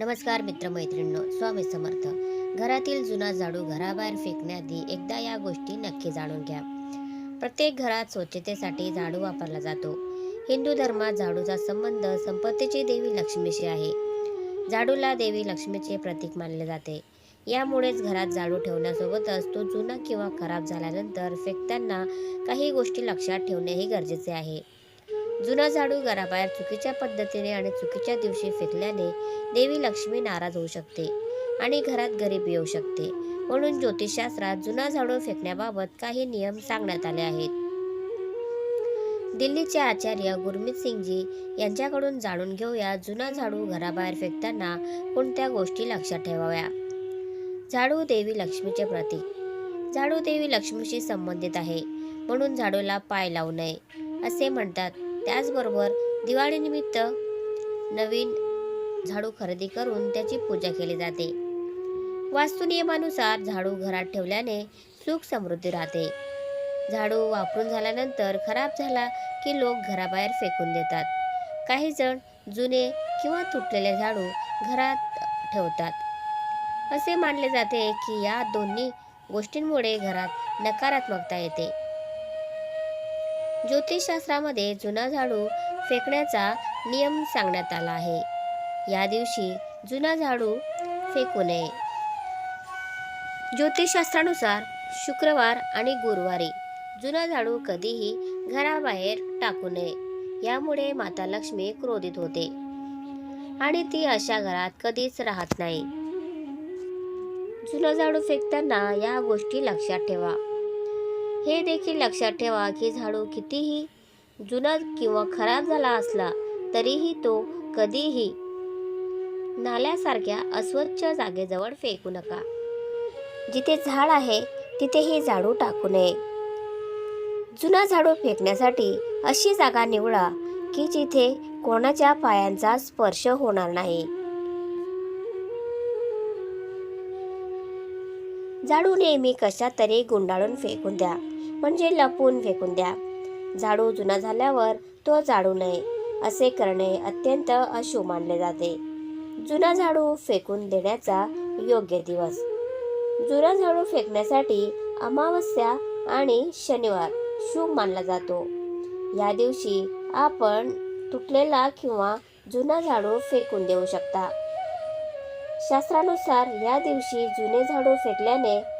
नमस्कार मित्रमैत्रिणींनो स्वामी समर्थ. घरातील जुना झाडू घराबाहेर फेकण्याआधी एकदा या गोष्टी नक्की जाणून घ्या. प्रत्येक घरात स्वच्छतेसाठी झाडू वापरला जातो. हिंदू धर्मात झाडूचा संबंध संपत्तीची देवी लक्ष्मीशी आहे. झाडूला देवी लक्ष्मीचे प्रतीक मानले जाते. यामुळेच घरात झाडू ठेवण्यासोबतच तो जुना किंवा खराब झाल्यानंतर फेकताना काही गोष्टी लक्षात ठेवणेही गरजेचे आहे. जुना झाडू घराबाहेर चुकीच्या पद्धतीने आणि चुकीच्या दिवशी फेकल्याने देवी लक्ष्मी नाराज होऊ शकते आणि घरात गरीब येऊ शकते. म्हणून ज्योतिषशास्त्रात जुना झाडू फेकण्याबाबत काही नियम सांगण्यात आले आहेत. दिल्लीचे आचार्य गुरमीत सिंगजी यांच्याकडून जाणून घेऊया जुना झाडू घराबाहेर फेकताना कोणत्या गोष्टी लक्षात ठेवाव्या? झाडू देवी लक्ष्मीचे प्रतीक. झाडू देवी लक्ष्मीशी संबंधित आहे. म्हणून झाडूला पाय लावू नये असे म्हणतात. त्याचबरोबर दिवाळीनिमित्त नवीन झाडू खरेदी करून त्याची पूजा केली जाते. वास्तुनियमानुसार झाडू घरात ठेवल्याने सुख समृद्धी राहते. झाडू वापरून झाल्यानंतर खराब झाला की लोक घराबाहेर फेकून देतात. काही जण जुने किंवा तुटलेले झाडू घरात ठेवतात. असे मानले जाते की या दोन्ही गोष्टींमुळे घरात नकारात्मकता येते. ज्योतिषशास्त्रामध्ये जुना झाडू फेकण्याचा नियम सांगण्यात आला आहे. या दिवशी जुना झाडू फेकू नये. ज्योतिषशास्त्रानुसार शुक्रवार आणि गुरुवारी जुना झाडू कधीही घराबाहेर टाकू नये. यामुळे माता लक्ष्मी क्रोधित होते. आणि ती अशा घरात कधीच राहत नाही. जुना झाडू फेकताना या गोष्टी लक्षात ठेवा. हे देखील लक्षात ठेवा की झाडू कितीही जुना किंवा खराब झाला असला तरीही तो कधीही नाल्यासारख्या अस्वच्छ जागेजवळ फेकू नका. जिथे झाड आहे तिथेही झाडू टाकू नये. जुना झाडू फेकण्यासाठी अशी जागा निवडा की जिथे कोणाच्या पायांचा स्पर्श होणार नाही. झाडू नेहमी कशा तरी गुंडाळून फेकून द्या. म्हणजे लपून फेकून द्या. झाडू जुना झाल्यावर तो जाडू नये असे करणे अत्यंत अशुभ मानले जाते. जुना झाडू फेकून देण्याचा योग्य दिवस. जुना झाडू फेकण्यासाठी अमावस्या आणि शनिवार शुभ मानला जातो. या दिवशी आपण तुटलेला किंवा जुना झाडू फेकून देऊ शकता. शास्त्रानुसार या दिवशी जुने झाडू फेकल्याने